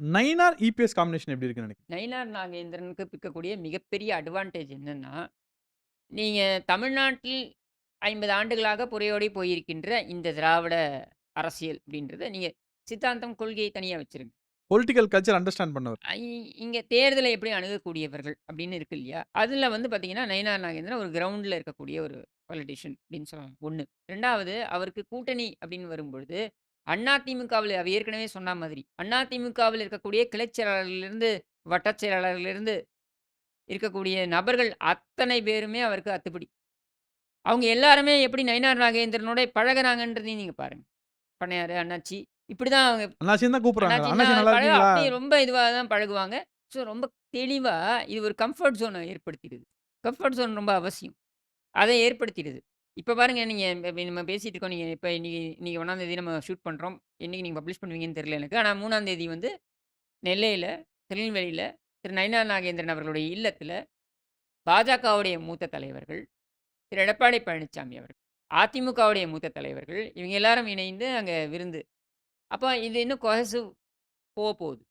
Nainar, EPS combination எப்படி இருக்குன்னு நினைக்கிறீங்க? நயினார் நாகேந்திரனுக்கு இருக்கக்கூடிய மிகப்பெரிய அட்வான்டேஜ் என்னன்னா, நீங்க தமிழ்நாட்டில் 50 ஆண்டுகளாக புரையோடி போயிருக்கின்ற இந்த திராவிட அரசியல் அப்படின்றத நீங்க சித்தாந்தம், கொள்கையை தனியா வச்சுருங்க. பொலிட்டிக்கல் கல்ச்சர் அண்டர்ஸ்டாண்ட் பண்ணவர். இங்க தேர்தலை எப்படி அணுகக்கூடியவர்கள் அப்படின்னு இருக்கு இல்லையா? அதுல வந்து பார்த்தீங்கன்னா, நயினார் நாகேந்திரன் ஒரு கிரவுண்ட்ல இருக்கக்கூடிய ஒரு பொலிட்டிஷியன் அப்படின்னு சொல்லலாம். 1. 2வது அவருக்கு கூட்டணி அப்படின்னு வரும்பொழுது, அதிமுகவில அவர் ஏற்கனவே சொன்ன மாதிரி, அதிமுகவில இருக்கக்கூடிய கிளைச் செயலாளர்களிலிருந்து, வட்டச் செயலாளர்களிலிருந்து இருக்கக்கூடிய நபர்கள் அத்தனை பேருமே அவருக்கு அத்துப்படி. அவங்க எல்லாருமே எப்படி நயினார் நாகேந்திரனோட பழகுறாங்கன்றதையும் நீங்க பாருங்க. பண்ணையாரு, அண்ணாச்சி இப்படிதான் அவங்க தான் கூப்பிடுறாங்க. ரொம்ப இதுவா தான் பழகுவாங்க. ஸோ ரொம்ப தெளிவா இது ஒரு கம்ஃபர்ட் ஜோன ஏற்படுத்திடுது. கம்ஃபர்ட் ஜோன் ரொம்ப அவசியம். அதை ஏற்படுத்திடுது. இப்போ பாருங்க நீங்கள் நம்ம பேசிட்டு இருக்கோம். நீங்கள் இப்போ இன்னைக்கு இன்னைக்கு ஒன்றாம் தேதி நம்ம ஷூட் பண்ணுறோம் என்னைக்கு நீங்கள் பப்ளிஷ் பண்ணுவீங்கன்னு தெரியல எனக்கு. ஆனால் மூணாம் தேதி வந்து நெல்லையில் திருநெல்வேலியில் திரு நயனா நாகேந்திரன் அவர்களுடைய இல்லத்தில் பாஜகவுடைய மூத்த தலைவர்கள், திரு எடப்பாடி பழனிசாமி அவர்கள், அதிமுகவுடைய மூத்த தலைவர்கள், இவங்க எல்லாரும் இணைந்து அங்கே விருந்து. அப்போ இது இன்னும் கொஹசிவ் போகுது